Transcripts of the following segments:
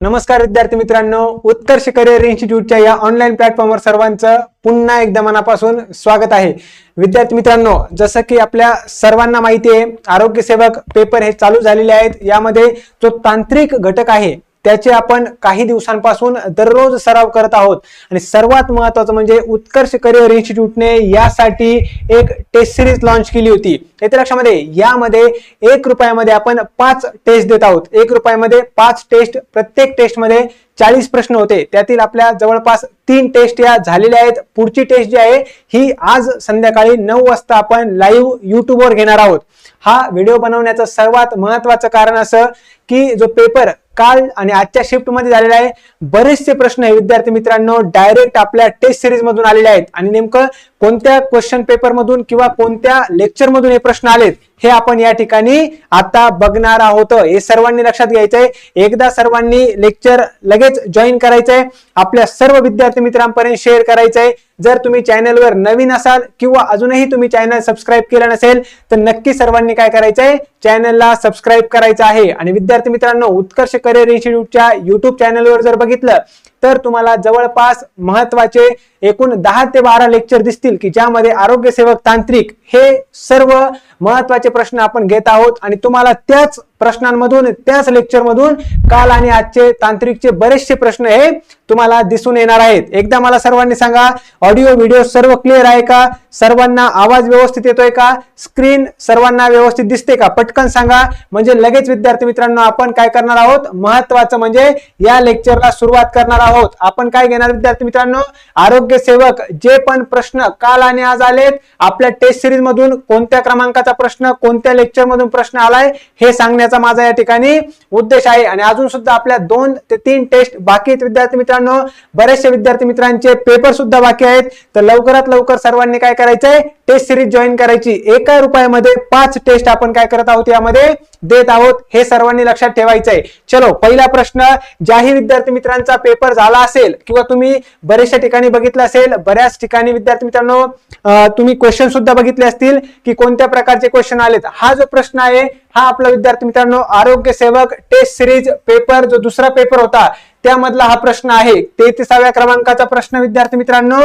नमस्कार विद्यार्थी मित्रांनो उत्कर्ष करिअर इन्स्टिट्यूटच्या या ऑनलाईन प्लॅटफॉर्मवर सर्वांचं पुन्हा एकदा मनापासून स्वागत आहे. विद्यार्थी मित्रांनो जसं की आपल्या सर्वांना माहिती आहे आरोग्य सेवक पेपर हे चालू झालेले आहेत. यामध्ये जो तांत्रिक घटक आहे त्याचे आपण काही दिवसांपासून दररोज सराव करत आहोत. आणि सर्वात महत्वाचं म्हणजे उत्कर्ष करिअर इन्स्टिट्यूटने यासाठी एक टेस्ट सिरीज लॉन्च केली होती. येते लक्षामध्ये यामध्ये एक रुपयामध्ये आपण पाच टेस्ट देत आहोत. एक रुपयामध्ये पाच टेस्ट प्रत्येक टेस्टमध्ये चाळीस प्रश्न होते. त्यातील आपल्या जवळपास तीन टेस्ट या झालेल्या आहेत. पुढची टेस्ट जी आहे ही आज संध्याकाळी नऊ वाजता आपण लाईव्ह युट्यूबवर घेणार आहोत. हा व्हिडिओ बनवण्याचं सर्वात महत्वाचं कारण असं की जो पेपर काल आणि आजच्या शिफ्टमध्ये झालेला आहे. बरेचसे प्रश्न आहे विद्यार्थी मित्रांनो डायरेक्ट आपल्या टेस्ट सिरीज मधून आलेले आहेत. आणि नेमकं कोणत्या क्वेश्चन पेपर मधून किंवा कोणत्या लेक्चर मधून हे प्रश्न आलेत हे आपण या ठिकाणी आता बघणार आहोत. हे सर्वांनी लक्षात घ्यायचंय. एकदा सर्वांनी लेक्चर लगेच जॉईन करायचंय. आपल्या सर्व विद्यार्थी मित्रांपर्यंत शेअर करायचंय. जर तुम्ही चॅनलवर नवीन असाल किंवा अजूनही तुम्ही चॅनल सबस्क्राईब केलं नसेल तर नक्की सर्वांनी काय करायचंय? चॅनलला सबस्क्राईब करायचं आहे. आणि विद्यार्थी मित्रांनो उत्कर्ष करिअर इन्स्टिट्यूटच्या युट्यूब चॅनलवर जर बघितलं तर तुम्हाला जवळपास महत्त्वाचे एकूण दहा ते बारा लेक्चर दिसतील की ज्यामध्ये आरोग्यसेवक तांत्रिक हे सर्व महत्त्वाचे प्रश्न आपण घेत आहोत आणि तुम्हाला त्याच प्रश्नांमधून त्याच लेक्चरमधून काल आणि आजचे तांत्रिकचे बरेचसे प्रश्न हे तुम्हाला दिसून येणार आहेत. एकदा मला सर्वांनी सांगा ऑडिओ व्हिडिओ सर्व क्लिअर आहे का? सर्वांना आवाज व्यवस्थित येतोय का? स्क्रीन सर्वांना व्यवस्थित दिसते का? पटकन सांगा. म्हणजे लगेच विद्यार्थी मित्रांनो आपण काय करणार आहोत? महत्वाचं म्हणजे या लेक्चरला सुरुवात करणार आहोत. आपण काय घेणार विद्यार्थी मित्रांनो? आरोग्य सेवक जे पण प्रश्न काल आणि आज आलेत आपल्या टेस्ट सिरीज मधून कोणत्या क्रमांकाचा प्रश्न कोणत्या लेक्चर मधून प्रश्न आलाय हे सांगण्याचा माझा या ठिकाणी उद्देश आहे. आणि अजून सुद्धा आपल्या दोन ते तीन टेस्ट बाकी आहेत विद्यार्थी मित्रांनो. बरेचसे विद्यार्थी मित्रांचे पेपर सुद्धा बाकी आहेत. तर लवकरात लवकर सर्वांनी काय करायचंय? टेस्ट सिरीज जॉईन करायची. एका रुपयामध्ये पाच टेस्ट आपण काय करत आहोत यामध्ये? देत आहोत. हे सर्वांनी लक्षात ठेवायचंय. चलो पहिला प्रश्न ज्याही विद्यार्थी मित्रांचा पेपर झाला असेल किंवा तुम्ही बरेचशा ठिकाणी बघितलं असेल बऱ्याच ठिकाणी विद्यार्थी मित्रांनो तुम्ही क्वेश्चन सुद्धा बघितले असतील की कोणत्या प्रकारचे क्वेश्चन आलेत. हा जो प्रश्न आहे हा आपला विद्यार्थी मित्रांनो आरोग्य सेवक टेस्ट सिरीज पेपर जो दुसरा पेपर होता त्यामधला हा प्रश्न आहे. तेहतीसाव्या क्रमांकाचा प्रश्न विद्यार्थी मित्रांनो.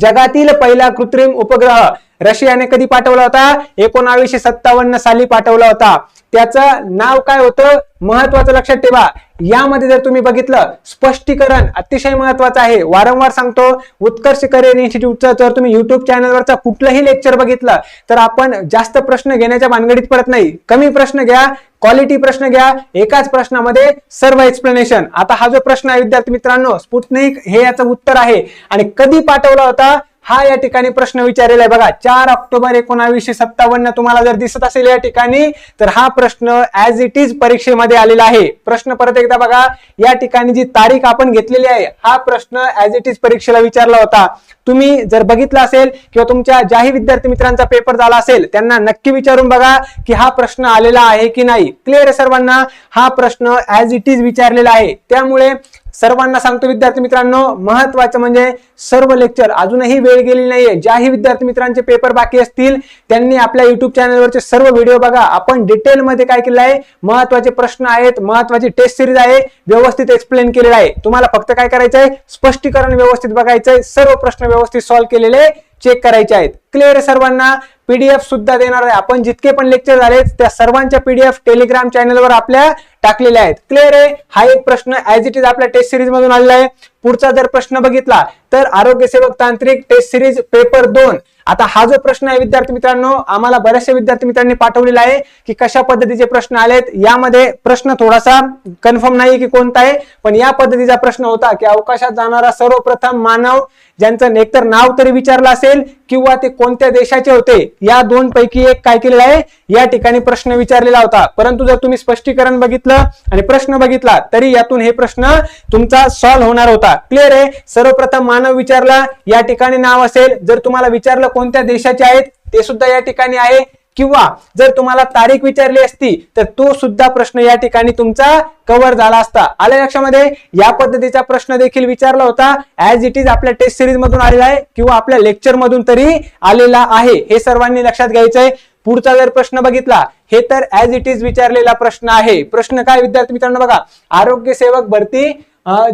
जगातील पहिला कृत्रिम उपग्रह रशियाने कधी पाठवला होता? एकोणावीसशे सत्तावन्न साली पाठवला होता. त्याचं नाव काय होतं? महत्वाचं लक्षात ठेवा. यामध्ये जर तुम्ही बघितलं स्पष्टीकरण अतिशय महत्वाचं आहे. वारंवार सांगतो उत्कर्ष करिअर इन्स्टिट्यूटचं जर तुम्ही युट्यूब चॅनलवरचा कुठलंही लेक्चर बघितलं तर आपण जास्त प्रश्न घेण्याच्या भानगडीत पडत नाही. कमी प्रश्न घ्या क्वालिटी प्रश्न घ्या एकाच प्रश्नामध्ये सर्व एक्सप्लेनेशन आता हा जो प्रश्न आहे विद्यार्थी मित्रांनो स्पुटनिक हे याचं उत्तर आहे. आणि कधी पाठवला होता? हा या ठिकाणी प्रश्न विचारलेला आहे. बघा चार ऑक्टोबर एकोणावीसशे सत्तावन्न तुम्हाला जर दिसत असेल या ठिकाणी तर हा प्रश्न ऍज इट इज परीक्षेमध्ये आलेला आहे. प्रश्न परत एकदा बघा या ठिकाणी जी तारीख आपण घेतलेली आहे हा प्रश्न ऍज इट इज परीक्षेला विचारला होता. तुम्ही जर बघितला असेल किंवा तुमच्या ज्याही विद्यार्थी मित्रांचा पेपर झाला असेल त्यांना नक्की विचारून बघा की हा प्रश्न आलेला आहे की नाही. क्लिअर आहे सर्वांना? हा प्रश्न ऍज इट इज विचारलेला आहे. त्यामुळे सर्वांना सांगतो विद्यार्थी मित्रांनो महत्वाचं म्हणजे सर्व लेक्चर अजूनही वेळ गेली नाहीये. ज्याही विद्यार्थी मित्रांचे पेपर बाकी असतील त्यांनी आपल्या युट्यूब चॅनलवरचे सर्व व्हिडिओ बघा. आपण डिटेलमध्ये काय केलं आहे? महत्त्वाचे प्रश्न आहेत महत्वाची टेस्ट सिरीज आहे व्यवस्थित एक्सप्लेन केलेला आहे. तुम्हाला फक्त काय करायचं आहे स्पष्टीकरण व्यवस्थित बघायचंय. सर्व प्रश्न व्यवस्थित सॉल्व्ह केलेले चेक करायचे आहेत. क्लिअर सर्वांना? पीडीएफ सुद्धा देणार आहे. आपण जितके पण लेक्चर झाले त्या सर्वांच्या पीडीएफ टेलिग्राम चॅनलवर आपल्या टाकलेल्या आहेत. क्लिअर आहे? हा एक प्रश्न ऍज इट इज आपल्या टेस्ट सिरीज मधून आलेला आहे. पुढचा जर प्रश्न बघितला तर आरोग्य सेवक तांत्रिक टेस्ट सिरीज पेपर दोन. आता हा जो प्रश्न आहे विद्यार्थी मित्रांनो आम्हाला बऱ्याचशा विद्यार्थी मित्रांनी पाठवलेला आहे की कशा पद्धतीचे प्रश्न आलेत. यामध्ये प्रश्न थोडासा कन्फर्म नाही की कोणता आहे पण या पद्धतीचा प्रश्न होता की अवकाशात जाणारा सर्वप्रथम मानव ज्यांचं एकतर नाव तरी विचारलं असेल किंवा ते कोणत्या देशाचे होते या दोन पैकी एक काय केलेलं आहे? या ठिकाणी प्रश्न विचारलेला होता. परंतु जर तुम्ही स्पष्टीकरण बघितलं आणि प्रश्न बघितला तरी यातून हे प्रश्न तुमचा सॉल्व्ह होणार होता. क्लिअर आहे? सर्वप्रथम मानव विचारला या ठिकाणी नाव असेल. जर तुम्हाला विचारलं कोणत्या देशाचे आहेत ते सुद्धा या ठिकाणी आहे. किंवा जर तुम्हाला तारीख विचारली असती तर तो सुद्धा प्रश्न या ठिकाणी तुमचा कव्हर झाला असता. आल्या लक्षामध्ये? या पद्धतीचा प्रश्न देखील विचारला होता. ऍज इट इज आपल्या टेस्ट सिरीज मधून आलेला आहे किंवा आपल्या लेक्चर मधून तरी आलेला आहे. हे सर्वांनी लक्षात घ्यायचंय. पुढचा जर प्रश्न बघितला हे तर ऍज इट इज विचारलेला प्रश्न आहे. प्रश्न काय विद्यार्थी मित्रांनो बघा. आरोग्य सेवक भरती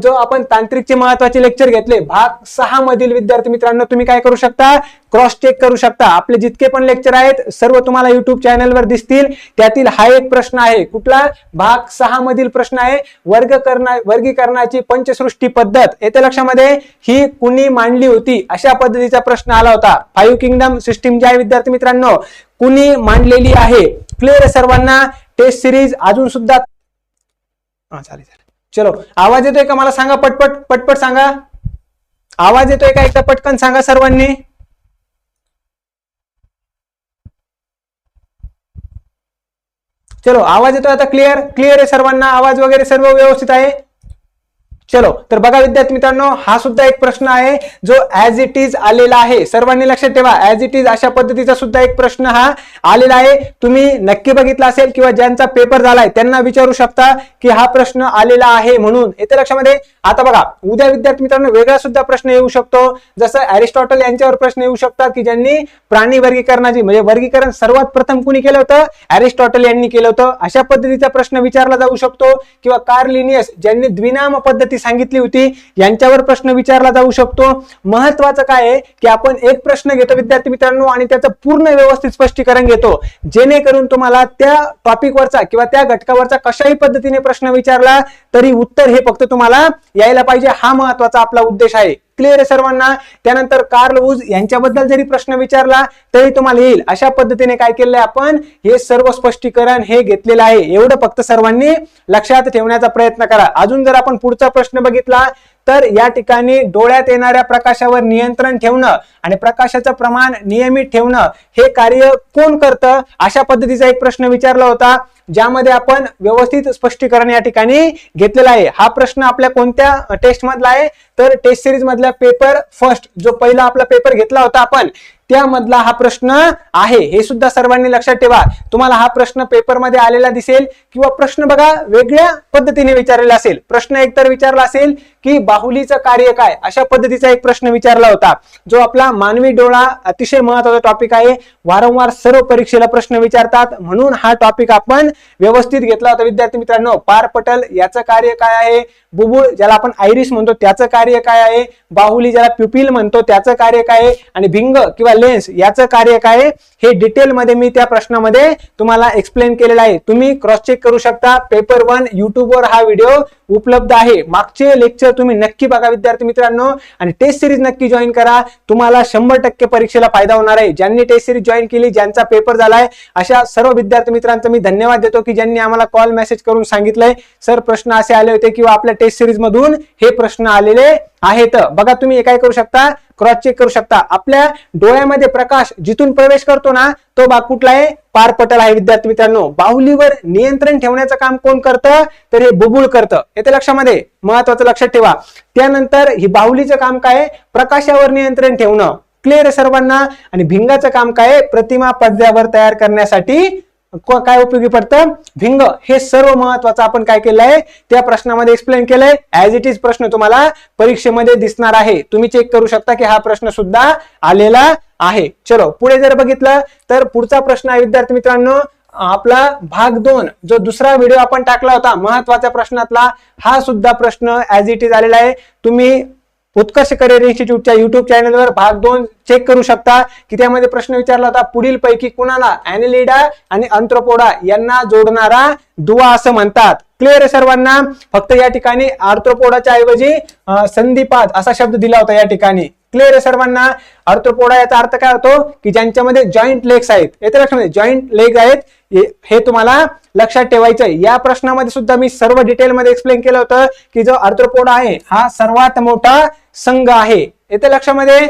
जो आपण तांत्रिकचे महत्त्वाचे लेक्चर घेतले भाग सहा मधील विद्यार्थी मित्रांनो तुम्ही काय करू शकता? क्रॉस चेक करू शकता. आपले जितके पण लेक्चर आहेत सर्व तुम्हाला युट्यूब चॅनलवर दिसतील. त्यातील हा एक प्रश्न आहे. कुठला? भाग सहा मधील प्रश्न आहे. वर्ग करणा वर्गीकरणाची पंचसृष्टी पद्धत. येत्या लक्षामध्ये? ही कुणी मांडली होती? अशा पद्धतीचा प्रश्न आला होता. फाईव्ह किंगडम सिस्टीम जी आहे विद्यार्थी मित्रांनो कुणी मांडलेली आहे? क्लिअर सर्वांना? टेस्ट सिरीज अजून सुद्धा चालेल चालेल. चलो आवाज येतोय का? मला सांगा पटपट पटपट सांगा. आवाज येतोय का? एकदा पटकन सांगा सर्वांनी. चलो आवाज येतोय आता क्लिअर क्लिअर आहे सर्वांना? आवाज वगैरे सर्व व्यवस्थित आहे? चलो तर बघा विद्यार्थी मित्रांनो हा सुद्धा एक प्रश्न आहे जो ऍज इट इज आलेला आहे. सर्वांनी लक्षात ठेवा ऍज इट इज अशा पद्धतीचा सुद्धा एक प्रश्न हा आलेला आहे. तुम्ही नक्की बघितला असेल किंवा ज्यांचा पेपर झालाय त्यांना विचारू शकता की हा प्रश्न आलेला आहे म्हणून. येते लक्षामध्ये. आता बघा उद्या विद्यार्थी मित्रांनो वेगळा सुद्धा प्रश्न येऊ शकतो. जसं अरिस्टॉटल यांच्यावर प्रश्न येऊ शकतात की ज्यांनी प्राणी वर्गीकरणाची म्हणजे वर्गीकरण सर्वात प्रथम कुणी केलं होतं? अरिस्टॉटल यांनी केलं होतं. अशा पद्धतीचा प्रश्न विचारला जाऊ शकतो. किंवा कार्लिनियस ज्यांनी द्विनाम पद्धती सांगितली होती यांच्यावर प्रश्न विचारला जाऊ शकतो. महत्वाचं काय आहे की आपण एक प्रश्न घेतो विद्यार्थी मित्रांनो आणि त्याचं पूर्ण व्यवस्थित स्पष्टीकरण घेतो. जेणेकरून तुम्हाला त्या टॉपिकवरचा किंवा त्या घटकावरचा कशाही पद्धतीने प्रश्न विचारला तरी उत्तर हे फक्त तुम्हाला यायला पाहिजे. हा महत्त्वाचा आपला उद्देश आहे. क्लिअर आहे सर्वांना. त्यानंतर कार्ल वूज यांच्याबद्दल जरी प्रश्न विचारला तरी तुम्हाला येईल. अशा पद्धतीने काय केलंय आपण? हे सर्व स्पष्टीकरण हे घेतलेलं आहे. एवढं फक्त सर्वांनी लक्षात ठेवण्याचा प्रयत्न करा. अजून जर आपण पुढचा प्रश्न बघितला तर या ठिकाणी डोळ्यात येणाऱ्या प्रकाशावर नियंत्रण ठेवणं आणि प्रकाशाचं प्रमाण नियमित ठेवणं हे कार्य कोण करतं? अशा पद्धतीचा एक प्रश्न विचारला होता. ज्यामध्ये आपण व्यवस्थित स्पष्टीकरण या ठिकाणी घेतलेला आहे. हा प्रश्न आपल्या कोणत्या टेस्ट मधला आहे? तर टेस्ट सिरीज मधला पेपर फर्स्ट जो पहिला आपला पेपर घेतला होता आपण त्यामधला हा प्रश्न आहे. हे सुद्धा सर्वांनी लक्षात ठेवा. तुम्हाला हा प्रश्न पेपरमध्ये आलेला दिसेल किंवा प्रश्न बघा वेगळ्या पद्धतीने विचारलेला असेल. प्रश्न एकतर विचारला असेल की बाहुलीचं कार्य काय? अशा पद्धतीचा एक प्रश्न विचारला होता. जो आपला मानवी डोळा अतिशय महत्त्वाचा टॉपिक आहे. वारंवार सर्व परीक्षेला प्रश्न विचारतात. म्हणून हा टॉपिक आपण व्यवस्थित घेतला. होता विद्यार्थी मित्रांनो पार पटल याचं कार्य काय आहे? बुबुळ ज्याला आपण आयरिस म्हणतो त्याचं कार्य काय आहे? बाहुली ज्याला प्युपिल म्हणतो त्याचं कार्य काय आहे? आणि भिंग किंवा लेन्स याचं कार्य काय आहे? हे डिटेलमध्ये मी त्या प्रश्नामध्ये तुम्हाला एक्सप्लेन केलेलं आहे. तुम्ही क्रॉस चेक करू शकता. पेपर वन युट्यूबवर हा व्हिडिओ उपलब्ध आहे. मागचे लेक्चर तुम्ही नक्की बघा विद्यार्थी मित्रांनो. आणि टेस्ट सिरीज नक्की जॉईन करा. तुम्हाला शंभर टक्के परीक्षेला फायदा होणार आहे. ज्यांनी टेस्ट सिरीज जॉईन केली ज्यांचा पेपर झालाय अशा सर्व विद्यार्थी मित्रांचा मी धन्यवाद देतो की ज्यांनी आम्हाला कॉल मेसेज करून सांगितलंय. सर प्रश्न असे आले होते किंवा आपल्या टेस्ट सिरीज मधून हे प्रश्न आलेले आहेत. बघा तुम्ही काय करू शकता? क्रॉस चेक करू शकता. आपल्या डोळ्यामध्ये प्रकाश जिथून प्रवेश करतो ना तो भाग कुठला आहे? पारपटल आहे विद्यार्थी मित्रांनो. बाहुलीवर नियंत्रण ठेवण्याचं काम कोण करतं? तर हे बुबुळ करतं. येते लक्षामध्ये? महत्वाचं लक्षात ठेवा. त्यानंतर ही बाहुलीचं काम काय आहे? प्रकाशावर नियंत्रण ठेवणं. क्लिअर सर्वांना? आणि भिंगाचं काम काय आहे? प्रतिमा पडद्यावर तयार करण्यासाठी काय उपयोगी पडतं? भिंग. हे सर्व महत्वाचं आपण काय केलं आहे त्या प्रश्नामध्ये एक्सप्लेन केलंय. ऍज इट इज प्रश्न तुम्हाला परीक्षेमध्ये दिसणार आहे. तुम्ही चेक करू शकता की हा प्रश्न सुद्धा आलेला आहे. चलो पुढे जर बघितलं तर पुढचा प्रश्न आहे विद्यार्थी मित्रांनो आपला भाग दोन. जो दुसरा व्हिडिओ आपण टाकला होता महत्त्वाच्या प्रश्नातला हा सुद्धा प्रश्न ऍज इट इज आलेला आहे. तुम्ही उत्कर्ष करिअर इन्स्टिट्यूटच्या युट्यूब चॅनलवर भाग दोन चेक करू शकता. की त्यामध्ये प्रश्न विचारला होता पुढील पैकी कुणाला अॅनिलिडा आणि अंत्रोपोडा यांना जोडणारा दुवा असं म्हणतात. क्लिअर आहे सर्वांना? फक्त या ठिकाणी आर्थ्रोपोडाच्या ऐवजी अं, संधिपाद असा शब्द दिला होता या ठिकाणी. क्लिअर आहे सर्वांना? आर्थ्रोपोडा याचा अर्थ काय होतो की ज्यांच्यामध्ये जॉईंट लेग्स आहेत येते लक्षामध्ये जॉईंट लेग आहेत हे- तुम्हाला लक्षात ठेवायचं आहे या प्रश्नामध्ये सुद्धा मी सर्व डिटेलमध्ये एक्सप्लेन केलं होतं की जो आर्थ्रोपोडा आहे हा सर्वात मोठा संघ आहे. येते लक्षामध्ये?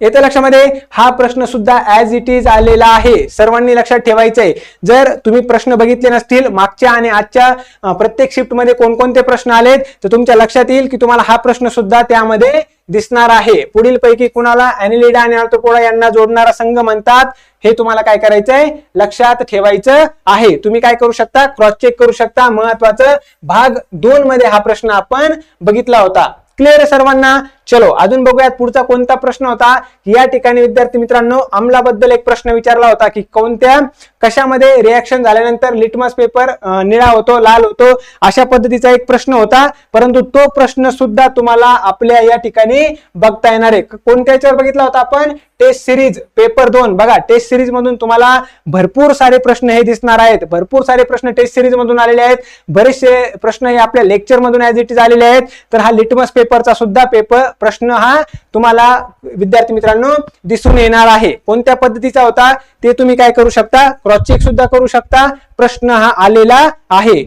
येत्या लक्षामध्ये हा प्रश्न सुद्धा ऍज इट इज आलेला आहे. सर्वांनी लक्षात ठेवायचंय. जर तुम्ही प्रश्न बघितले नसतील मागच्या आणि आजच्या प्रत्येक शिफ्टमध्ये कोणकोणते प्रश्न आलेत तर तुमच्या लक्षात येईल की तुम्हाला हा प्रश्न सुद्धा त्यामध्ये दिसणार आहे. पुढील पैकी कुणाला अॅनिलिडा आणि आर्थोपोडा यांना जोडणारा संघ म्हणतात हे तुम्हाला काय करायचंय? लक्षात ठेवायचं आहे. तुम्ही काय करू शकता? क्रॉस चेक करू शकता. महत्वाचं भाग दोन मध्ये हा प्रश्न आपण बघितला होता. क्लिअर सर्वांना? चलो अजून बघूयात पुढचा कोणता प्रश्न होता. की या ठिकाणी विद्यार्थी मित्रांनो अमलाबद्दल एक प्रश्न विचारला होता की कोणत्या कशामध्ये रिॲक्शन झाल्यानंतर लिटमस पेपर निळा होतो लाल होतो अशा पद्धतीचा एक प्रश्न होता. परंतु तो प्रश्न सुद्धा तुम्हाला आपल्या या ठिकाणी बघता येणार आहे. कोणत्या याच्यावर बघितला होता आपण? टेस्ट सिरीज पेपर दोन. बघा टेस्ट सिरीज मधून तुम्हाला भरपूर सारे प्रश्न हे दिसणार आहेत. भरपूर सारे प्रश्न टेस्ट सिरीज मधून आलेले आहेत. बरेचसे प्रश्न हे आपल्या लेक्चर मधून ॲज इट इज आलेले आहेत. तर हा लिटमस पेपरचा सुद्धा पेपर प्रश्न हा तुम्हाला विद्यार्थी मित्रांनो दिसून येणार आहे. कोणत्या पद्धतीचा होता ते तुम्ही काय करू शकता? क्रॉस चेक सुद्धा करू शकता. प्रश्न हा आलेला आहे.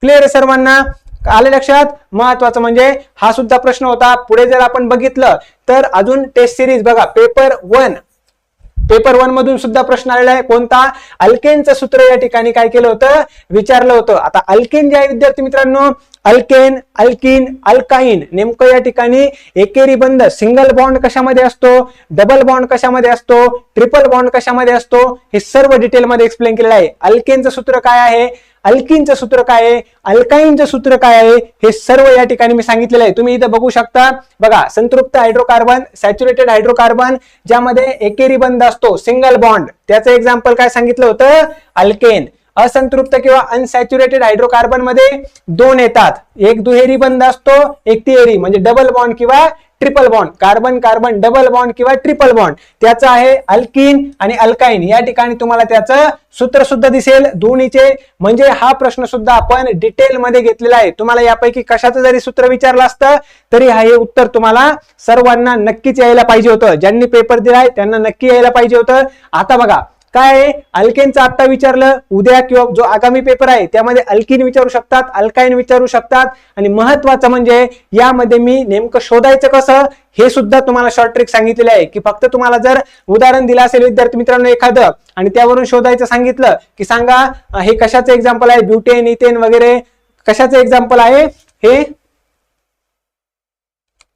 क्लिअर सर्वांना? आले लक्षात? महत्वाचं म्हणजे हा सुद्धा प्रश्न होता. पुढे जर आपण बघितलं तर अजून टेस्ट सिरीज बघा. पेपर वन पेपर वन मधून सुद्धा प्रश्न आलेला आहे. कोणता? अल्केनचं सूत्र या ठिकाणी काय केलं होतं? विचारलं होतं. आता अल्केन जे आहे विद्यार्थी मित्रांनो अल्केन अल्किन अल्काईन नेमकं या ठिकाणी एकेरी बंद सिंगल बॉन्ड कशामध्ये असतो? डबल बॉन्ड कशामध्ये असतो? ट्रिपल बॉन्ड कशामध्ये असतो? हे सर्व डिटेलमध्ये एक्सप्लेन केलेलं आहे. अल्केनचं सूत्र काय आहे? अल्किनचं सूत्र काय आहे? अल्काईनचं सूत्र काय आहे? हे सर्व या ठिकाणी मी सांगितलेलं आहे. तुम्ही इथं बघू शकता. बघा संतृप्त हायड्रोकार्बन सॅच्युरेटेड हायड्रोकार्बन ज्यामध्ये एकेरी बंद असतो सिंगल बॉन्ड त्याचं एक्झाम्पल काय सांगितलं होतं? अल्केन असंतृप्त किंवा अनसॅच्युरेटेड हायड्रोकार्बनमध्ये दोन येतात. एक दुहेरी बंद असतो एक तिहेरी म्हणजे डबल बॉन्ड किंवा triple bond carbon carbon double bond किंवा ट्रिपल बॉन्ड त्याचं आहे अल्किन आणि अल्काईन या ठिकाणी तुम्हाला त्याचं सूत्र सुद्धा दिसेल. दोन्हीचे म्हणजे हा प्रश्न सुद्धा आपण डिटेल मध्ये घेतलेला आहे. तुम्हाला यापैकी कशाचं जरी सूत्र विचारलं असतं तरी हा हे उत्तर तुम्हाला सर्वांना नक्कीच यायला पाहिजे होतं. ज्यांनी पेपर दिलाय त्यांना नक्की यायला पाहिजे होतं. आता बघा काय आहे अल्केनचं आता विचारलं उद्या किंवा जो आगामी पेपर आहे त्यामध्ये अल्किन विचारू शकतात अल्काईन विचारू शकतात. आणि महत्वाचं म्हणजे यामध्ये मी नेमकं शोधायचं कसं हे सुद्धा तुम्हाला शॉर्ट ट्रिक सांगितलेलं आहे. की फक्त तुम्हाला जर उदाहरण दिलं असेल विद्यार्थी मित्रांनो एखादं आणि त्यावरून शोधायचं सांगितलं की सांगा हे कशाचं एक्झाम्पल आहे? ब्युटेन इथेन वगैरे कशाचं एक्झाम्पल आहे? हे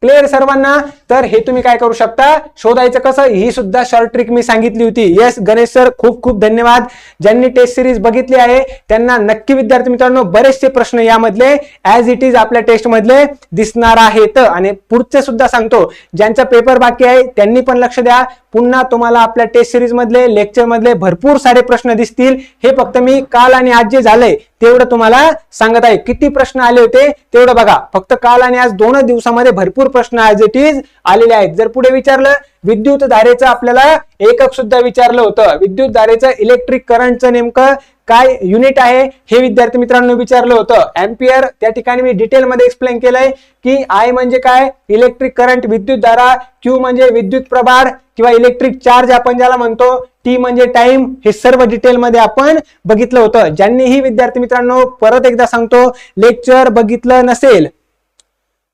क्लिअर सर्वांना? तर हे तुम्ही काय करू शकता? शोधायचं कसं? ही सुद्धा शॉर्ट ट्रिक मी सांगितली होती. येस गणेश सर खूप खूप धन्यवाद. ज्यांनी टेस्ट सिरीज बघितली आहे त्यांना नक्की विद्यार्थी मित्रांनो बरेचसे प्रश्न यामधले ऍज इट इज आपल्या टेस्टमधले दिसणार आहेत. आणि पुढचे सुद्धा सांगतो. ज्यांचा पेपर बाकी आहे त्यांनी पण लक्ष द्या. पुन्हा तुम्हाला आपल्या टेस्ट सिरीज मधले लेक्चर मधले भरपूर सारे प्रश्न दिसतील. हे फक्त मी काल आणि आज जे झालंय तेवढं तुम्हाला सांगत आहे. किती प्रश्न आले होते तेवढं बघा. फक्त काल आणि आज दोनच दिवसामध्ये भरपूर प्रश्न ऍज इट इज आलेले आहेत. जर पुढे विचारलं विद्युत धारेचं आपल्याला एकक सुद्धा विचारलं होतं. विद्युत धारेचं इलेक्ट्रिक करंटचं नेमकं काय युनिट आहे हे विद्यार्थी मित्रांनो विचारलं होतं. अँपियर त्या ठिकाणी मी डिटेलमध्ये एक्सप्लेन केलंय की आय म्हणजे काय? इलेक्ट्रिक करंट विद्युत धारा क्यू म्हणजे विद्युत प्रभार किंवा इलेक्ट्रिक चार्ज आपण ज्याला म्हणतो टी म्हणजे टाइम हे सर्व डिटेलमध्ये आपण बघितलं होतं. ज्यांनीही विद्यार्थी मित्रांनो परत एकदा सांगतो लेक्चर बघितलं नसेल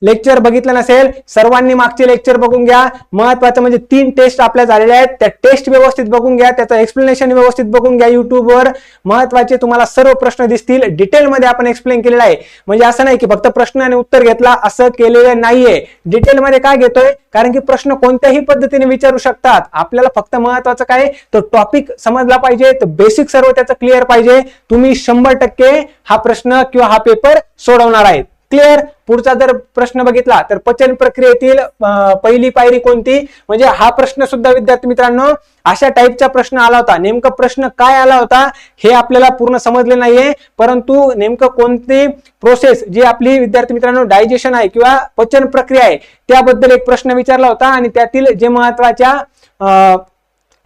लेक्चर बघितलं नसेल सर्वांनी मागचे लेक्चर बघून घ्या. महत्वाचं म्हणजे तीन टेस्ट आपल्या झालेल्या आहेत. त्या टेस्ट व्यवस्थित बघून घ्या. त्याचं एक्सप्लेनेशन व्यवस्थित बघून घ्या युट्यूबवर महत्त्वाचे तुम्हाला सर्व प्रश्न दिसतील. डिटेलमध्ये आपण एक्सप्लेन केलेलं आहे. म्हणजे असं नाही की फक्त प्रश्न आणि उत्तर घेतला असं केलेलं नाहीये. डिटेलमध्ये काय घेतोय? कारण की प्रश्न कोणत्याही पद्धतीने विचारू शकतात. आपल्याला फक्त महत्वाचं काय? तो टॉपिक समजला पाहिजे. तर बेसिक सर्व त्याचं क्लिअर पाहिजे. तुम्ही शंभर टक्के हा प्रश्न किंवा हा पेपर सोडवणार आहेत. क्लिअर पुढचा जर प्रश्न बघितला तर पचन प्रक्रियेतील पहिली पायरी कोणती? म्हणजे हा प्रश्न सुद्धा विद्यार्थी मित्रांनो अशा टाईपचा प्रश्न आला होता. नेमका प्रश्न काय आला होता हे आपल्याला पूर्ण समजले नाहीये. परंतु नेमकं कोणती प्रोसेस जी आपली विद्यार्थी मित्रांनो डायजेशन आहे किंवा पचन प्रक्रिया आहे त्याबद्दल एक प्रश्न विचारला होता. आणि त्यातील जे महत्त्वाच्या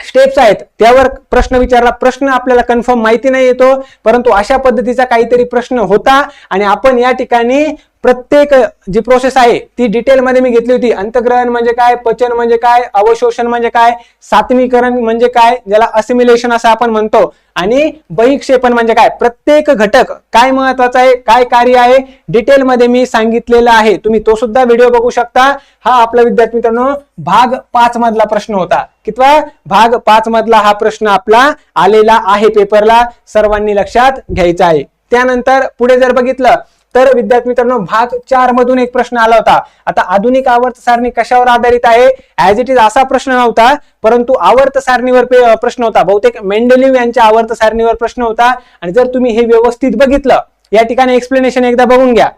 स्टेप्स आहेत. त्यावर प्रश्न विचारला. प्रश्न आपल्याला कन्फर्म माहिती नाही येतो परंतु अशा पद्धतीचा काहीतरी प्रश्न होता आणि आपण या ठिकाणी प्रत्येक जी प्रोसेस आहे ती डिटेलमध्ये मी घेतली होती. अंतग्रहण म्हणजे काय? पचन म्हणजे काय? अवशोषण म्हणजे काय? सात्मीकरण म्हणजे काय? ज्याला असिम्युलेशन असं आपण म्हणतो. आणि बहिक्षेपण म्हणजे काय? प्रत्येक घटक काय महत्त्वाचा आहे? काय कार्य आहे? डिटेलमध्ये मी सांगितलेलं आहे. तुम्ही तो सुद्धा व्हिडिओ बघू शकता. हा आपला विद्यार्थी मित्रांनो भाग पाच मधला प्रश्न होता. कितवा? भाग पाच मधला हा प्रश्न आपला आलेला आहे पेपरला सर्वांनी लक्षात घ्यायचा आहे. त्यानंतर पुढे जर बघितलं तर विद्यार्थी मित्रांनो भाग चार मधून एक प्रश्न आला होता. आता आधुनिक आवर्त सारणी कशावर आधारित आहे? ऍज इट इज असा प्रश्न नव्हता परंतु आवर्त सारणीवर प्रश्न होता. बहुतेक मेंडेलिव्ह यांच्या आवर्त सारणीवर प्रश्न होता. आणि जर तुम्ही हे व्यवस्थित बघितलं या ठिकाणी एक्सप्लेनेशन एकदा बघून घ्या.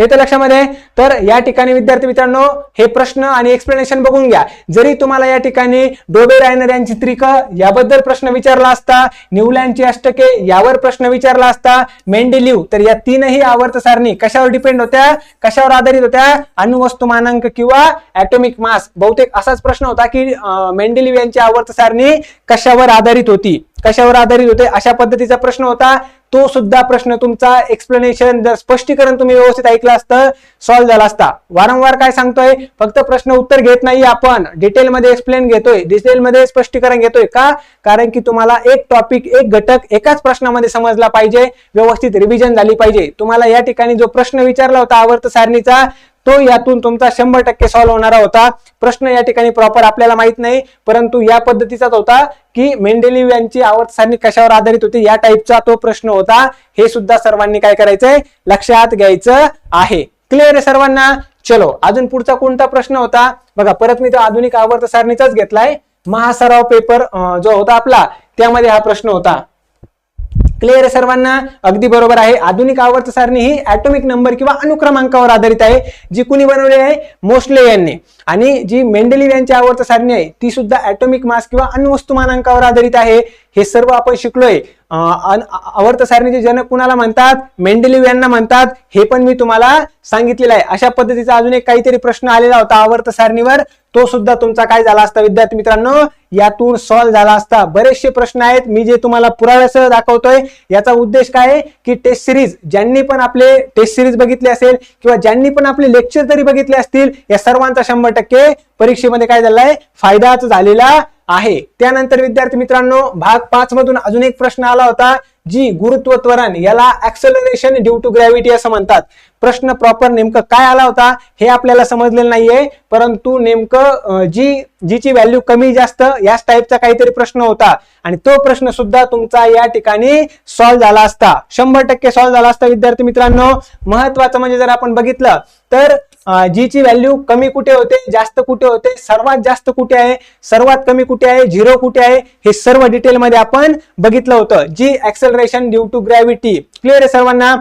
येतं लक्षामध्ये? तर या ठिकाणी विद्यार्थी मित्रांनो हे प्रश्न आणि एक्सप्लेनेशन बघून घ्या. जरी तुम्हाला या ठिकाणी डोबे रायनर यांची त्रिक याबद्दल प्रश्न विचारला असता न्यूलँडची अष्टके यावर प्रश्न विचारला असता मेंडेलिव्ह तर या तीनही आवर्त सारणी कशावर डिपेंड होत्या? कशावर आधारित होत्या? अणुवस्तुमानांक किंवा ऍटोमिक मास बहुतेक असाच प्रश्न होता की अं, मेंडेलिव्ह यांची आवर्त सारणी कशावर आधारित होती? कशावर आधारित होते? अशा पद्धतीचा प्रश्न होता. तो सुद्धा प्रश्न तुमचा एक्सप्लेनेशन जर स्पष्टीकरण तुम्ही व्यवस्थित ऐकलं असतं सॉल्व्ह झाला असता. वारंवार काय सांगतोय? फक्त प्रश्न उत्तर घेत नाही आपण. डिटेलमध्ये एक्सप्लेन घेतोय. डिटेलमध्ये स्पष्टीकरण घेतोय का? कारण की तुम्हाला एक टॉपिक एक घटक एकाच प्रश्नामध्ये समजला पाहिजे. व्यवस्थित रिव्हिजन झाली पाहिजे. तुम्हाला या ठिकाणी जो प्रश्न विचारला होता आवर्त सारणीचा तो यातून तुमचा शंभर टक्के सॉल्व्ह होणारा होता. प्रश्न या ठिकाणी प्रॉपर आपल्याला माहीत नाही परंतु या पद्धतीचाच होता की मेंडेलिव्ह यांची आवर्त सारणी कशावर आधारित होती या टाईपचा तो प्रश्न होता. हे सुद्धा सर्वांनी काय करायचंय? लक्षात घ्यायचं आहे. क्लिअर आहे सर्वांना? चलो अजून पुढचा कोणता प्रश्न होता? बघा परत मी तो आधुनिक आवर्त सारणीचाच घेतलाय. महासराव पेपर जो होता आपला त्यामध्ये हा प्रश्न होता. क्लिअर आहे सर्वांना? अगदी बरोबर आहे. आधुनिक आवर्त सारणी ही ऍटॉमिक नंबर किंवा अनुक्रमांकावर आधारित आहे जी कुणी बनवली आहे? मोस्ले यांनी. आणि जी मेंडेलिव्ह यांची आवर्त सारणी आहे ती सुद्धा ऍटॉमिक मास किंवा अणुवस्तुमानांकावर आधारित आहे. हे सर्व आपण शिकलोय. अन- आवर्त सारणीचे जनक कुणाला म्हणतात? मेंडेलिव्ह यांना म्हणतात. हे पण मी तुम्हाला सांगितलेलं आहे. अशा पद्धतीचा अजून एक काहीतरी प्रश्न आलेला होता आवर्त सारणीवर. तो सुद्धा तुमचा काय झाला असता विद्यार्थी मित्रांनो? यातून सॉल्व्ह झाला असता. बरेचसे प्रश्न आहेत. मी जे तुम्हाला पुराव्यासह दाखवतोय याचा उद्देश काय आहे? की टेस्ट सिरीज ज्यांनी पण आपले टेस्ट सिरीज बघितले असेल किंवा ज्यांनी पण आपले लेक्चर तरी बघितले असतील या सर्वांचा शंभर टक्के परीक्षेमध्ये काय झालाय? फायदाच झालेला आहे. त्यानंतर विद्यार्थी मित्रांनो भाग पाच मधून अजून एक प्रश्न आला होता जी गुरुत्व त्वरण याला ऍक्सलरेशन ड्यू टू ग्रॅव्हिटी असं म्हणतात. प्रश्न प्रॉपर नेमकं काय आला होता हे आपल्याला समजलेलं नाहीये परंतु नेमकं जी जीची व्हॅल्यू कमी जास्त याच टाईपचा काहीतरी प्रश्न होता. आणि तो प्रश्न सुद्धा तुमचा या ठिकाणी सॉल्व्ह झाला असता. शंभर टक्के सॉल्व्ह झाला असता विद्यार्थी मित्रांनो. महत्वाचं म्हणजे जर आपण बघितलं तर जी ची व्हॅल्यू कमी कुठे होते? जास्त कुठे होते? सर्वात जास्त कुठे आहे? सर्वात कमी कुठे आहे? झिरो कुठे आहे? हे सर्व डिटेलमध्ये आपण बघितलं होतं. G acceleration due to gravity clear आहे सर्वांना?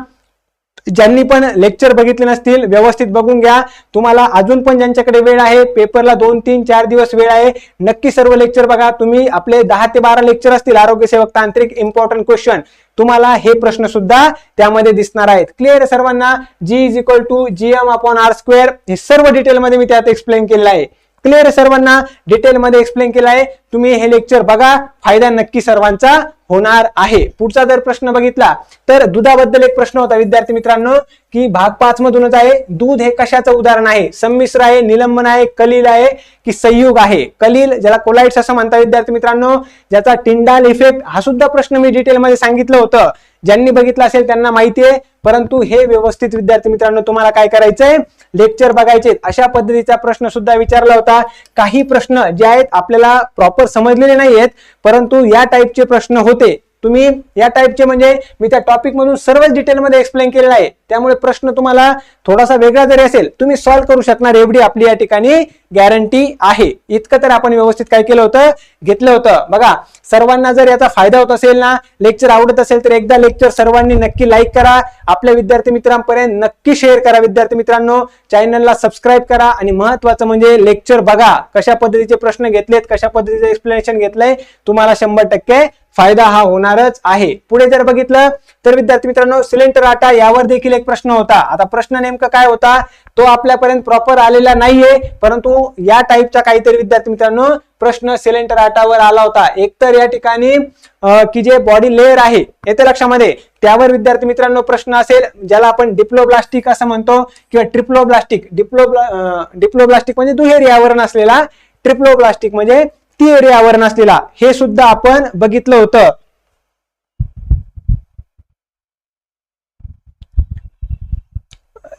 ज्यांनी पण लेक्चर बघितले नसतील व्यवस्थित बघून घ्या. तुम्हाला अजून पण ज्यांच्याकडे वेळ आहे पेपरला दोन तीन चार दिवस वेळ आहे. नक्की सर्व लेक्चर बघा. तुम्ही आपले दहा ते बारा लेक्चर असतील आरोग्य सेवक तांत्रिक इम्पॉर्टंट क्वेश्चन तुम्हाला हे प्रश्न सुद्धा त्यामध्ये दिसणार आहेत. क्लिअर सर्वांना? G is equal to G M upon R square हे सर्व डिटेलमध्ये मी त्यात एक्सप्लेन केलेलं आहे. क्लिअर आहे सर्वांना? डिटेलमध्ये एक्सप्लेन केलं आहे. तुम्ही हे लेक्चर बघा. फायदा नक्की सर्वांचा होणार आहे. पुढचा जर प्रश्न बघितला तर दुधाबद्दल एक प्रश्न होता विद्यार्थी मित्रांनो की भाग पाच मधूनच आहे. दूध हे कशाचं उदाहरण आहे? संमिश्र आहे निलंबन आहे कलील आहे की संयुग आहे? कलील ज्याला कोलाइट्स असं म्हणतात विद्यार्थी मित्रांनो ज्याचा टिंडाल इफेक्ट हा सुद्धा प्रश्न मी डिटेलमध्ये सांगितलं होतं. ज्यांनी बघितलं असेल त्यांना माहिती आहे. परंतु हे व्यवस्थित विद्यार्थी मित्रांनो तुम्हाला काय करायचंय? लेक्चर बघायचे अशा पद्धतीचा प्रश्न सुद्धा विचारला होता. काही प्रश्न जे आहेत आपल्याला प्रॉपर समजलेले नाही आहेत परंतु या टाईपचे प्रश्न होते. तुम्ही या टाईपचे म्हणजे मी त्या टॉपिकमधून सर्वच डिटेलमध्ये एक्सप्लेन केलेला आहे. त्यामुळे प्रश्न तुम्हाला थोडासा वेगळा जरी असेल तुम्ही सॉल्व्ह करू शकणार एवढी आपली या ठिकाणी गॅरंटी आहे. इतकं तर आपण व्यवस्थित काय केलं होतं? घेतलं होतं. बघा सर्वांना जर याचा फायदा होत असेल ना लेक्चर आवडत असेल तर एकदा लेक्चर सर्वांनी नक्की लाईक करा. आपल्या विद्यार्थी मित्रांपर्यंत नक्की शेअर करा. विद्यार्थी मित्रांनो चॅनलला सबस्क्राईब करा. आणि महत्वाचं म्हणजे लेक्चर बघा. कशा पद्धतीचे प्रश्न घेतलेत कशा पद्धतीचं एक्सप्लेनेशन घेतलंय तुम्हाला शंभर टक्के फायदा हा होणारच आहे. पुढे जर बघितलं तर विद्यार्थी मित्रांनो सिलेंडर आटा यावर देखील एक प्रश्न होता. आता प्रश्न नेमका काय होता? तो आपल्यापर्यंत प्रॉपर आलेला नाहीये परंतु या टाईपचा काहीतरी विद्यार्थी मित्रांनो प्रश्न सिलेंडर आटावर आला होता. एकतर या ठिकाणी की जे बॉडी लेअर आहे येते लक्षामध्ये. त्यावर विद्यार्थी मित्रांनो प्रश्न असेल ज्याला आपण डिप्लोब्लास्टिक असं म्हणतो किंवा ट्रिप्लोब्लास्टिक डिप्लो डिप्लोब्लास्टिक म्हणजे दुहेरी आवरण असलेला ट्रिप्लोब्लास्टिक म्हणजे तिहेरी आवरण असलेला. हे सुद्धा आपण बघितलं होतं.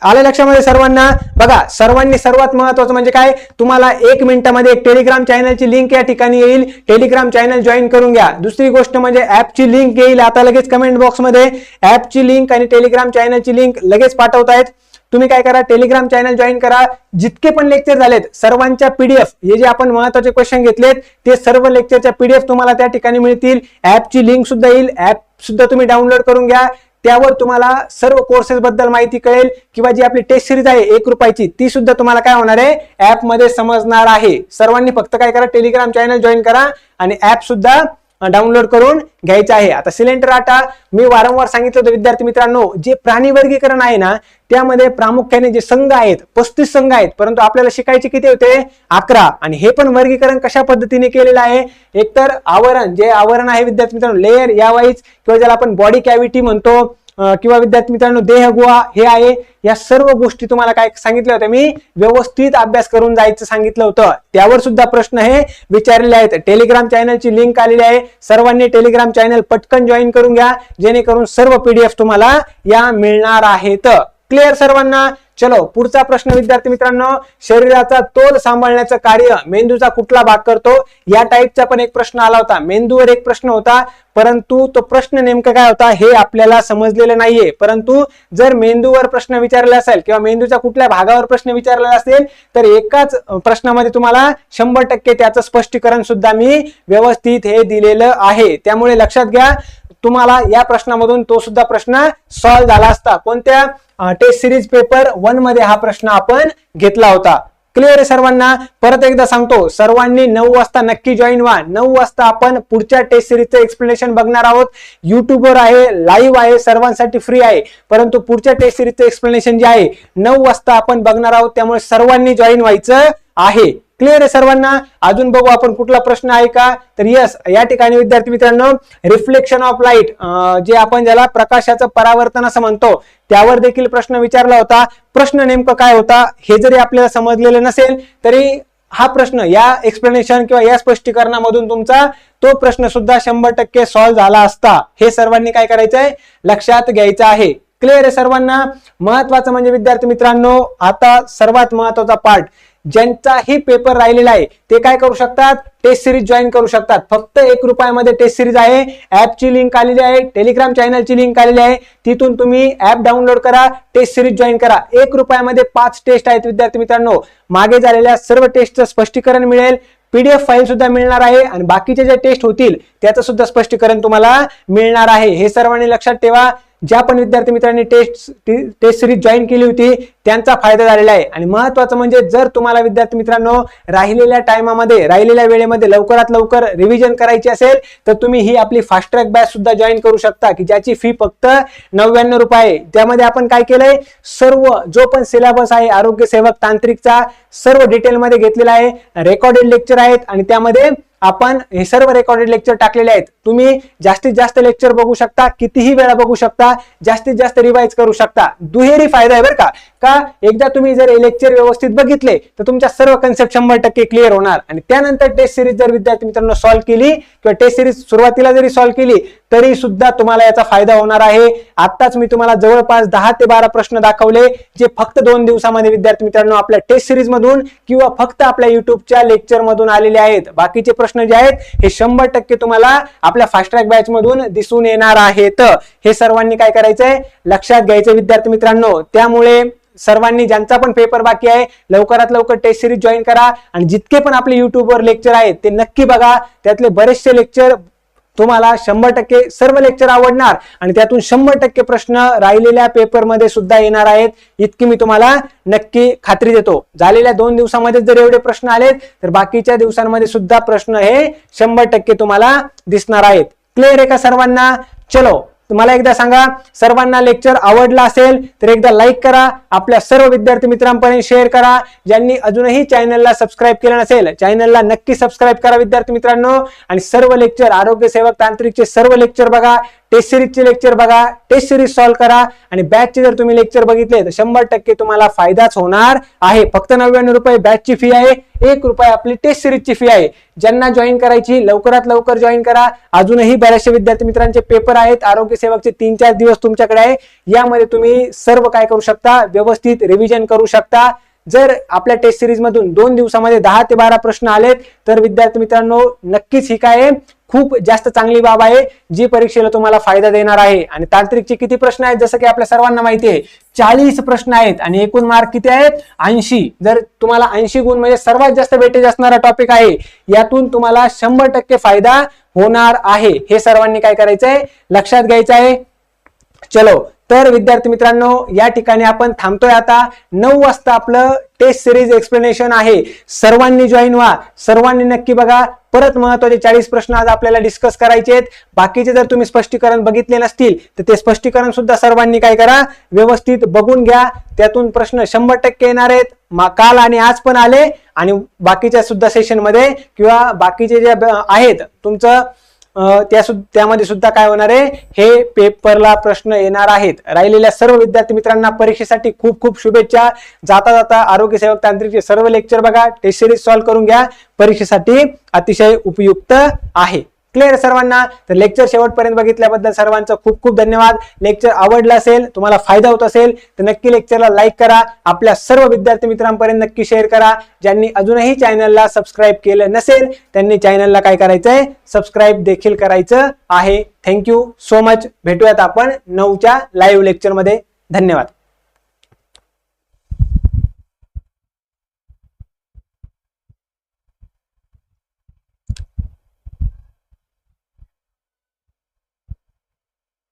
आलं लक्षामध्ये सर्वांना? बघा सर्वांनी सर्वात महत्वाचं म्हणजे काय? तुम्हाला एक मिनिटामध्ये एक टेलिग्राम चॅनलची लिंक या ठिकाणी येईल. टेलिग्राम चॅनल जॉईन करून घ्या. दुसरी गोष्ट म्हणजे ऍपची लिंक येईल. आता लगेच कमेंट बॉक्समध्ये ऍपची लिंक आणि टेलिग्राम चॅनलची लिंक लगेच पाठवतायत. तुम्ही काय करा टेलिग्राम चॅनल जॉईन करा. जितके पण लेक्चर झालेत सर्वांच्या पीडीएफ हे जे आपण महत्त्वाचे क्वेश्चन घेतलेत ते सर्व लेक्चरच्या पीडीएफ तुम्हाला त्या ठिकाणी मिळतील. ऍपची लिंक सुद्धा येईल. ऍप सुद्धा तुम्ही डाउनलोड करून घ्या. त्यावर तुम्हाला सर्व कोर्सेस बद्दल माहिती कळेल. किंवा जी आपली टेस्ट सिरीज आहे एक रुपयाची ती सुद्धा तुम्हाला काय होणार आहे? ऍपमध्ये समजणार आहे. सर्वांनी फक्त काय करा टेलिग्राम चॅनल जॉईन करा. आणि ऍप सुद्धा डाउनलोड करून घ्यायचं आहे. आता सिलेंडर आटा मी वारंवार सांगितलं होतं विद्यार्थी मित्रांनो जे प्राणी वर्गीकरण आहे ना त्यामध्ये प्रामुख्याने जे संघ आहेत पस्तीस संघ आहेत परंतु आपल्याला शिकायचे किती होते? अकरा. आणि हे पण वर्गीकरण कशा पद्धतीने केलेलं आहे? एकतर आवरण जे आवरण आहे विद्यार्थी मित्रांनो लेअर या वाईज किंवा ज्याला आपण बॉडी कॅव्हिटी म्हणतो किंवा विद्यार्थी मित्रांनो देह गुहा हे आहे. या सर्व गोष्टी तुम्हाला काय सांगितलं होतं मी व्यवस्थित अभ्यास करून जायचं सांगितलं होतं. त्यावर सुद्धा प्रश्न हे विचारलेले आहेत. टेलिग्राम चॅनलची लिंक आलेली आहे. सर्वांनी टेलिग्राम चॅनल पटकन जॉईन करून घ्या. जेणेकरून सर्व पीडीएफ तुम्हाला या मिळणार आहेत. क्लिअर सर्वांना? चलो पुढचा प्रश्न विद्यार्थी मित्रांनो शरीराचा तोल सांभाळण्याचं कार्य मेंदूचा कुठला भाग करतो? या टाईपचा पण एक प्रश्न आला होता. मेंदूवर एक प्रश्न होता परंतु तो प्रश्न नेमका काय होता हे आपल्याला समजलेलं नाहीये. परंतु जर मेंदूवर प्रश्न विचारला असेल किंवा मेंदूच्या कुठल्या भागावर प्रश्न विचारलेला असेल तर एकाच प्रश्नामध्ये तुम्हाला शंभर टक्के त्याचं स्पष्टीकरण सुद्धा मी व्यवस्थित हे दिलेलं आहे. त्यामुळे लक्षात घ्या तुम्हाला या प्रश्नामधून तो सुद्धा प्रश्न सॉल्व्ह झाला असता. कोणत्या? टेस्ट सिरीज पेपर वनमध्ये हा प्रश्न आपण घेतला होता. क्लिअर आहे सर्वांना? परत एकदा सांगतो सर्वांनी नऊ वाजता नक्की जॉईन व्हा. नऊ वाजता आपण पुढच्या टेस्ट सिरीजचं एक्सप्लेनेशन बघणार आहोत. युट्यूबवर आहे लाईव्ह आहे सर्वांसाठी फ्री आहे. परंतु पुढच्या टेस्ट सिरीजचं एक्सप्लेनेशन जे आहे नऊ वाजता आपण बघणार आहोत. त्यामुळे सर्वांनी जॉईन व्हायचं आहे. क्लिअर आहे सर्वांना? अजून बघू आपण कुठला प्रश्न आहे का? तर यस या ठिकाणी विद्यार्थी मित्रांनो रिफ्लेक्शन ऑफ लाइट जे आपण ज्याला प्रकाशाचं परावर्तन असं म्हणतो त्यावर देखील प्रश्न विचारला होता. प्रश्न नेमकं काय होता? हे जरी आपल्याला समजलेलं नसेल तरी हा प्रश्न या एक्सप्लेनेशन किंवा या स्पष्टीकरणामधून तुमचा तो प्रश्न सुद्धा शंभर टक्के सॉल्व्ह झाला असता. हे सर्वांनी काय करायचंय? लक्षात घ्यायचं आहे. क्लिअर आहे सर्वांना? महत्वाचं म्हणजे विद्यार्थी मित्रांनो आता सर्वात महत्त्वाचा पार्ट ज्यांचाही पेपर राहिलेला आहे ते काय करू शकतात? टेस्ट सिरीज जॉईन करू शकतात. फक्त एक रुपयामध्ये टेस्ट सिरीज आहे. ऍपची लिंक आलेली आहे. टेलिग्राम चॅनलची लिंक आलेली आहे. तिथून तुम्ही ऍप डाउनलोड करा टेस्ट सिरीज जॉईन करा. एक रुपयामध्ये पाच टेस्ट आहेत विद्यार्थी मित्रांनो. मागे झालेल्या सर्व टेस्टचं स्पष्टीकरण मिळेल. पीडीएफ फाईल सुद्धा मिळणार आहे आणि बाकीचे जे टेस्ट होतील त्याचं सुद्धा स्पष्टीकरण तुम्हाला मिळणार आहे. हे सर्वांनी लक्षात ठेवा. ज्या पण विद्यार्थी मित्रांनी टेस्ट टेस्ट सिरीज जॉईन केली होती त्यांचा फायदा झालेला आहे. आणि महत्वाचं म्हणजे जर तुम्हाला विद्यार्थी मित्रांनो राहिलेल्या टायमामध्ये राहिलेल्या वेळेमध्ये लवकरात लवकर रिव्हिजन करायची असेल तर तुम्ही ही आपली फास्ट ट्रॅक बॅच सुद्धा जॉईन करू शकता की ज्याची फी फक्त नव्याण्णव रुपये. आहे त्यामध्ये आपण काय केलंय? सर्व जो पण सिलेबस आहे आरोग्य सेवक तांत्रिकचा सर्व डिटेलमध्ये घेतलेला आहे. रेकॉर्डेड लेक्चर आहेत आणि त्यामध्ये आपण हे सर्व रेकॉर्डेड लेक्चर टाकलेले आहेत. तुम्ही जास्तीत जास्त लेक्चर बघू शकता कितीही वेळा बघू शकता जास्तीत जास्त रिवाइज करू शकता. दुहेरी फायदा आहे बरं का? का एकदा तुम्ही जर हे लेक्चर व्यवस्थित बघितले तर तुमच्या सर्व कन्सेप्ट शंभर टक्के क्लिअर होणार. आणि त्यानंतर टेस्ट सिरीज जर विद्यार्थी मित्रांनो सॉल्व्ह केली किंवा टेस्ट सिरीज सुरुवातीला जरी सॉल्व्ह केली तरी सुद्धा तुम्हाला याचा फायदा होणार आहे. आताच मी तुम्हाला जवळपास दहा ते बारा प्रश्न दाखवले जे फक्त दोन दिवसामध्ये विद्यार्थी मित्रांनो आपल्या टेस्ट सिरीज मधून किंवा फक्त आपल्या युट्यूबच्या लेक्चर मधून आलेले आहेत. बाकीचे प्रश्न जे आहेत हे शंभर टक्के तुम्हाला आपल्या फास्ट ट्रॅक बॅच मधून दिसून येणार आहेत. हे सर्वांनी काय करायचंय? लक्षात घ्यायचं विद्यार्थी मित्रांनो. त्यामुळे सर्वांनी ज्यांचा पण पेपर बाकी आहे लवकरात लवकर टेस्ट सिरीज जॉईन करा. आणि जितके पण आपले युट्यूबवर लेक्चर आहेत ते नक्की बघा. त्यातले बरेचसे लेक्चर तुम्हाला शंभर टक्के सर्व लेक्चर आवडणार. आणि त्यातून शंभर टक्के प्रश्न राहिलेल्या पेपरमध्ये सुद्धा येणार आहेत. इतकी मी तुम्हाला नक्की खात्री देतो. झालेल्या दोन दिवसामध्ये जर एवढे प्रश्न आलेत तर बाकीच्या दिवसांमध्ये सुद्धा प्रश्न हे शंभर टक्के तुम्हाला दिसणार आहेत. क्लिअर आहे का सर्वांना? चलो. तुम्हाला एकदा सांगा सर्वांना लेक्चर आवडला असेल तर एकदा लाईक करा. आपल्या सर्व विद्यार्थी मित्रांपर्यंत शेअर करा. ज्यांनी अजूनही चॅनलला सबस्क्राईब केलं नसेल चॅनलला नक्की सबस्क्राईब करा विद्यार्थी मित्रांनो. आणि सर्व लेक्चर आरोग्य सेवक तांत्रिकचे सर्व लेक्चर बघा. टेस्ट सिरीजचे लेक्चर बघा. टेस्ट सिरीज सॉल्व्ह करा. आणि बॅचचे जर तुम्ही लेक्चर बघितले तर शंभर टक्के तुम्हाला फायदाच होणार आहे. फक्त नव्याण्णव रुपये बॅचची फी आहे. एक रुपये आपली टेस्ट सिरीजची फी आहे. ज्यांना जॉईन करायची लवकरात लवकर जॉईन करा. अजूनही बऱ्याचशे विद्यार्थी मित्रांचे पेपर आहेत. आरोग्य सेवकचे तीन चार दिवस तुमच्याकडे आहे. यामध्ये तुम्ही सर्व काय करू शकता? व्यवस्थित रिव्हिजन करू शकता. जर आपल्या टेस्ट सिरीज मधून दोन दिवसामध्ये दहा ते बारा प्रश्न आलेत तर विद्यार्थी मित्रांनो नक्कीच ही काय आहे, खूप जास्त चांगली बाब आहे जी परीक्षेला तुम्हाला फायदा देणार आहे. आणि तांत्रिकचे किती प्रश्न आहेत जसं की आपल्या सर्वांना माहिती आहे चाळीस प्रश्न आहेत आणि एकूण मार्क किती आहेत? ऐंशी. जर तुम्हाला ऐंशी गुण म्हणजे सर्वात जास्त वेटेज असणारा टॉपिक आहे यातून तुम्हाला शंभर टक्के फायदा होणार आहे. हे सर्वांनी काय करायचंय? लक्षात घ्यायचं आहे चलो तर विद्यार्थी मित्रांनो या ठिकाणी आपण थांबतोय आता. नऊ वाजता आपलं टेस्ट सिरीज एक्सप्लेनेशन आहे. सर्वांनी जॉईन व्हा. सर्वांनी नक्की बघा. परत महत्त्वाचे चाळीस प्रश्न आज आपल्याला डिस्कस करायचे आहेत. बाकीचे जर तुम्ही स्पष्टीकरण बघितले नसतील तर ते स्पष्टीकरण सुद्धा सर्वांनी काय करा. व्यवस्थित बघून घ्या. त्यातून प्रश्न शंभर टक्के येणार आहेत. मा- काल आणि आज पण आले. आणि बाकीच्या सुद्धा सेशनमध्ये किंवा बाकीचे जे आहेत तुमचं त्या सुद्धा त्यामध्ये सुद्धा काय होणार आहे? हे पेपरला प्रश्न येणार आहेत. राहिलेल्या सर्व विद्यार्थी मित्रांना परीक्षेसाठी खूप खूप शुभेच्छा. जाता जाता आरोग्य सेवक तांत्रिकचे सर्व लेक्चर बघा. टेस्ट सिरीज सॉल्व्ह करून घ्या. परीक्षेसाठी अतिशय उपयुक्त आहे. क्लिअर सर्वांना? तर लेक्चर शेवटपर्यंत बघितल्याबद्दल सर्वांचं खूप खूप धन्यवाद. लेक्चर आवडलं असेल तुम्हाला फायदा होत असेल तर नक्की लेक्चरला लाईक करा. आपल्या सर्व विद्यार्थी मित्रांपर्यंत नक्की शेअर करा. ज्यांनी अजूनही चॅनलला सबस्क्राईब केलं नसेल त्यांनी चॅनलला काय करायचंय? सबस्क्राईब देखील करायचं आहे. थँक्यू सो मच भेटूयात आपण नऊच्या लाईव्ह लेक्चरमध्ये धन्यवाद.